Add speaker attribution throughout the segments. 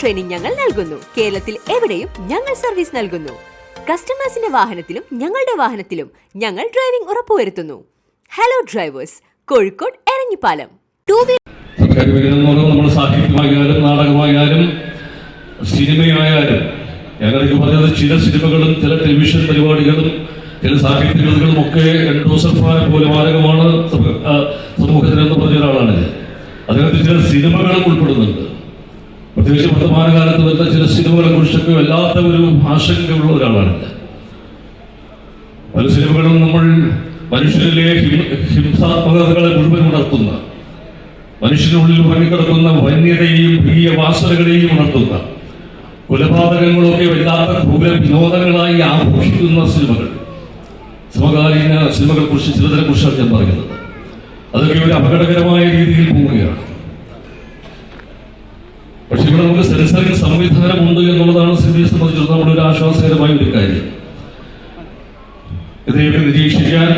Speaker 1: Training ഞങ്ങൾ നൽകുന്നു. കേരളത്തിൽ എവിടെയും ഞങ്ങൾ സർവീസ് നൽകുന്നു. കസ്റ്റമേഴ്സിന്റെ വാഹനത്തിലും ഞങ്ങളുടെ വാഹനത്തിലും ഞങ്ങൾ ഡ്രൈവിംഗ് ഉറപ്പുവരുത്തുന്നു. Hello drivers Kozhikode Eranjipalam. Two
Speaker 2: നമ്മൾ സാഹിത്യമായാലും നാടകമായാലും സിനിമയായാലും ഞങ്ങൾക്ക് പറഞ്ഞത് ചില സിനിമകളും ചില ടെലിവിഷൻ പരിപാടികളും ചില സാഹിത്യ കൃതികളും ഒക്കെ എൻഡോസഫായ പോലെ മാരകമാണ് സമൂഹത്തിനെന്ന് പറഞ്ഞ ഒരാളാണ്. അതിനകത്ത് ചില സിനിമകളും ഉൾപ്പെടുന്നുണ്ട്. പ്രത്യേകിച്ച് വർത്തമാനകാലത്ത് വരുന്ന ചില സിനിമകളെ കുറിച്ചൊക്കെ വല്ലാത്ത ഒരു ആശങ്കയുള്ള ഒരാളാണ് പല സിനിമകളും നമ്മൾ മനുഷ്യരിലെ ഹിംസാത്മകതകളെ മുഴുവൻ ഉണർത്തുന്ന മനുഷ്യനുള്ളിൽ ഉറങ്ങിക്കിടക്കുന്ന വന്യതയെയും പ്രിയ വാസനകളെയും ഉണർത്തുന്ന കൊലപാതകങ്ങളൊക്കെ വല്ലാത്ത ക്രൂര വിനോദങ്ങളായി ആഘോഷിക്കുന്ന സിനിമകൾ. സമകാലീന സിനിമകളെ കുറിച്ച് ചിലതിനെ കുറിച്ചാണ് ഞാൻ പറയുന്നത്. അതൊക്കെ ഒരു അപകടകരമായ രീതിയിൽ പോവുകയാണ്. നമുക്ക് സെൻസറിംഗ് സംവിധാനമുണ്ട് എന്നുള്ളതാണ് സിനിമയെ സംബന്ധിച്ചിടത്തോളം ഒരു ആശ്വാസകരമായ ഒരു കാര്യം. ഇതിനെയൊക്കെ നിരീക്ഷിക്കാൻ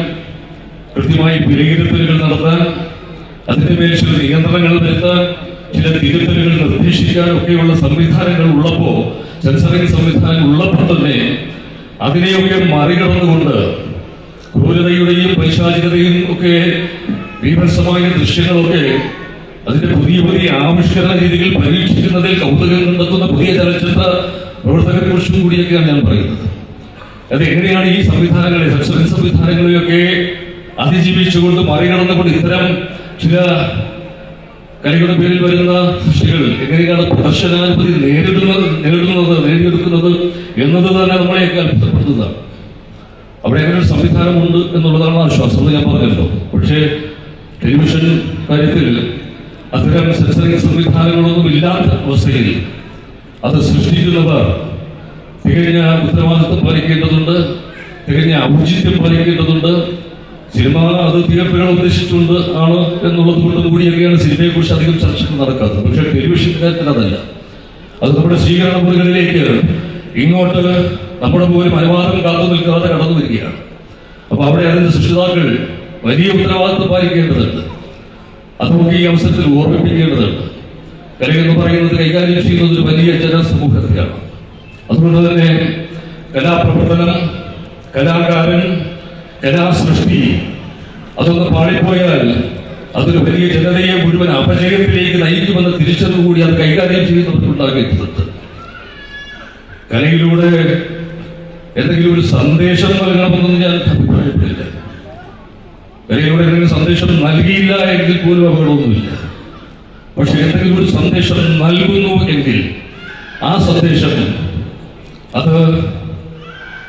Speaker 2: കൃത്യമായി വിലയിരുത്തലുകൾ നടത്താൻ അതിന്റെ മേൽ ചില നിയന്ത്രണങ്ങൾ വരുത്താൻ ചില തിരുത്തലുകൾ നിർദ്ദേശിക്കാൻ ഒക്കെയുള്ള സംവിധാനങ്ങൾ ഉള്ളപ്പോ സെൻസറിംഗ് സംവിധാനം ഉള്ളപ്പോൾ തന്നെ അതിനെയൊക്കെ മറികടന്നുകൊണ്ട് ക്രൂരതയുടെയും പൈശാചികതയും ഒക്കെ ഭീഭത്സമായ ദൃശ്യങ്ങളൊക്കെ അതിന്റെ പുതിയ പുതിയ ആവിഷ്കരണ രീതികൾ പരീക്ഷിക്കുന്നതിൽ കൗതുകം കണ്ടെത്തുന്ന പുതിയ ചലച്ചിത്ര പ്രവർത്തകരെ കുറിച്ചും കൂടിയൊക്കെയാണ് ഞാൻ പറയുന്നത്. അത് എങ്ങനെയാണ് ഈ സംവിധാനങ്ങളെ സെക്ഷൻ സംവിധാനങ്ങളെയൊക്കെ അതിജീവിച്ചുകൊണ്ട് മറികടന്നുകൊണ്ട് ഇത്തരം ചില കലയുടെ പേരിൽ വരുന്ന സൃഷ്ടികൾ എങ്ങനെയാണ് പ്രദർശനാനുമതി നേരിടുന്നത് നേരിടുന്നത് നേടിയെടുക്കുന്നത് എന്നത് തന്നെ നമ്മളെയൊക്കെ അത്ഭുതപ്പെടുത്തുന്നതാണ്. അവിടെ അങ്ങനെ ഒരു സംവിധാനമുണ്ട് എന്നുള്ളതാണ് ആശ്വാസം ഞാൻ പറഞ്ഞല്ലോ. പക്ഷേ ടെലിവിഷൻ കാര്യത്തിൽ അത്തരം സെൻസറിംഗ് സംവിധാനങ്ങളൊന്നും ഇല്ലാത്ത അവസ്ഥയിൽ അത് സൃഷ്ടിക്കുന്നവർ തികഞ്ഞ ഉത്തരവാദിത്വം പാലിക്കേണ്ടതുണ്ട് തികഞ്ഞ ഔചിത്യം പാലിക്കേണ്ടതുണ്ട്. സിനിമ അത് തിയേറ്ററുകൾ ഉദ്ദേശിച്ചുകൊണ്ട് ആണ് എന്നുള്ളത് കൊണ്ട് കൂടിയൊക്കെയാണ് സിനിമയെ കുറിച്ച് അധികം ചർച്ചകൾ നടക്കാത്തത്. പക്ഷേ ടെലിവിഷൻ കാര്യത്തിൽ അതല്ല. അത് നമ്മുടെ സ്വീകരണ മുറികളിലേക്ക് ഇങ്ങോട്ട് നമ്മുടെ പോലും അനുവാദം കാത്തു നിൽക്കാതെ കടന്നു വരികയാണ്. അപ്പൊ അവിടെ അതിന്റെ സൃഷ്ടിതാക്കൾ വലിയ ഉത്തരവാദിത്വം പാലിക്കേണ്ടതുണ്ട്. അത് നമുക്ക് ഈ അവസരത്തിൽ ഓർമ്മിപ്പിക്കേണ്ടതുണ്ട് കല എന്ന് പറയുന്നത് കൈകാര്യം ചെയ്യുന്നത് ഒരു വലിയ ജനസമൂഹത്തെയാണ്. അതുകൊണ്ട് തന്നെ കലാപ്രവർത്തനം കലാകാരൻ കലാസൃഷ്ടി അതൊന്ന് പാളിപ്പോയാൽ അതൊരു വലിയ ജനതയെ മുഴുവൻ അപജയത്തിലേക്ക് നയിക്കുമെന്ന തിരിച്ചറിവുകൂടി അത് കൈകാര്യം ചെയ്യുന്നവർക്കുണ്ടാകേണ്ടതുണ്ട് കലയിലൂടെ എന്തെങ്കിലും ഒരു സന്ദേശം നൽകണമെന്നൊന്നും ഞാൻ അഭിപ്രായപ്പെടില്ല കലയിലൂടെ എവിടെയെങ്കിലും സന്ദേശം നൽകിയില്ല എങ്കിൽ പോലും അപകടമൊന്നുമില്ല. പക്ഷെ എന്തെങ്കിലും ഒരു സന്ദേശം നൽകുന്നു എങ്കിൽ ആ സന്ദേശം അത്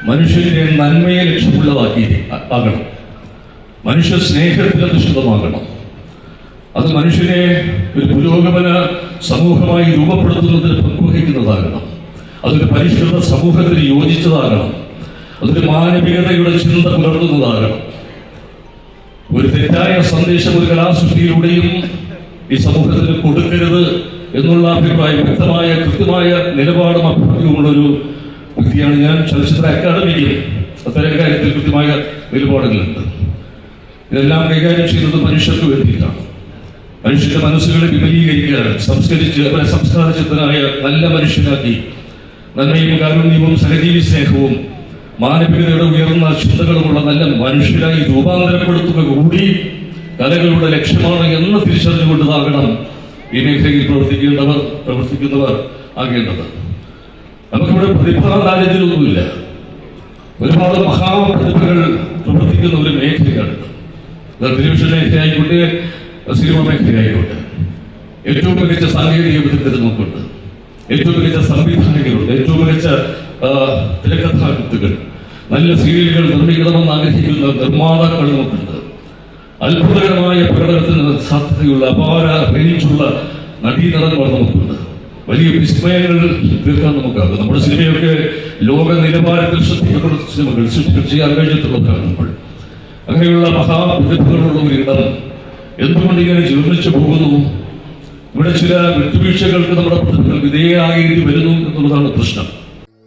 Speaker 2: മനുഷ്യന്റെ നന്മയെ ലക്ഷ്യമുള്ളതാക്കി ആകണം. മനുഷ്യ സ്നേഹത്തിന് അധിഷ്ഠിതമാകണം. അത് മനുഷ്യനെ ഒരു പുരോഗമന സമൂഹമായി രൂപപ്പെടുത്തുന്നതിന് പങ്കുവഹിക്കുന്നതാകണം അതൊരു പരിഷ്കൃത സമൂഹത്തിന് യോജിച്ചതാകണം. അതൊരു മാനവികതയുടെ ചിന്ത പുലർത്തുന്നതാകണം. ഒരു തെറ്റായ സന്ദേശം ഒരു കലാസൃഷ്ടിയിലൂടെയും ഈ സമൂഹത്തിന് കൊടുക്കരുത് എന്നുള്ള അഭിപ്രായം വ്യക്തമായ കൃത്യമായ നിലപാടും അഭിപ്രായവുമുള്ള ഒരു വ്യക്തിയാണ് ഞാൻ. ചലച്ചിത്ര അക്കാദമിക്ക് അത്തരം കാര്യത്തിൽ കൃത്യമായ നിലപാടുകളുണ്ട്. ഇതെല്ലാം കൈകാര്യം ചെയ്യുന്നത് മനുഷ്യർക്ക് വേണ്ടിയിട്ടാണ്. മനുഷ്യന്റെ മനസ്സുകളെ വിപുലീകരിക്കാൻ സംസ്കരിച്ച് അവരെ സംസ്കാരചിത്തനായ നല്ല മനുഷ്യനാക്കി. നന്മയും കാരുണ്യവും സഹജീവി സ്നേഹവും മാനവികതയുടെ ഉയർന്ന ചിന്തകളുമുള്ള നല്ല മനുഷ്യരായി രൂപാന്തരപ്പെടുത്തുക കൂടി കലകളുടെ ലക്ഷ്യമാണ് എന്ന് തിരിച്ചറിഞ്ഞുകൊണ്ടതാകണം ഈ മേഖലയിൽ പ്രവർത്തിക്കേണ്ടവർ പ്രവർത്തിക്കുന്നവർ ആകേണ്ടത്. നമുക്കിവിടെ പ്രതിഭാ ദാരിദ്ര്യമൊന്നുമില്ല ഒരുപാട് മഹാപ്രതിഭകൾ പ്രവർത്തിക്കുന്ന ഒരു മേഖലയാണ്. ടെലിവിഷൻ മേഖലയായിക്കോട്ടെ സിനിമ മേഖലയായിക്കോട്ടെ. ഏറ്റവും മികച്ച സാങ്കേതിക വിദഗ്ധർ നമുക്കുണ്ട് ഏറ്റവും മികച്ച സംവിധാനങ്ങളുണ്ട്. ഏറ്റവും മികച്ച തിരക്കഥാകൃത്തുകൾ നല്ല സീരിയലുകൾ നിർമ്മിക്കണമെന്ന് ആഗ്രഹിക്കുന്ന നിർമ്മാതാക്കളും ഒക്കെ ഉണ്ട്. അത്ഭുതകരമായ പ്രകടനത്തിന് സാധ്യതയുള്ള അപാര റേഞ്ചുള്ള നടീനടന്മാർ നമുക്കുണ്ട്. വലിയ വിസ്മയങ്ങൾ തീർക്കാൻ നമുക്കാകും. നമ്മുടെ സിനിമയൊക്കെ ലോക നിലവാരത്തിൽ ശ്രദ്ധിക്കപ്പെടുന്ന സിനിമകൾ ചെയ്യാൻ കഴിഞ്ഞിട്ടുള്ളതാണ് നമ്മൾ അങ്ങനെയുള്ള മഹാപ്രതിഭകളുള്ള ഒരു ഇടം എന്തുകൊണ്ട് ഇങ്ങനെ ജീർണിച്ചു പോകുന്നു? ഇവിടെ ചില വിട്ടുവീഴ്ചകൾക്ക് നമ്മുടെ വിധേയരാകേണ്ടി വരുന്നു എന്നുള്ളതാണ് പ്രശ്നം.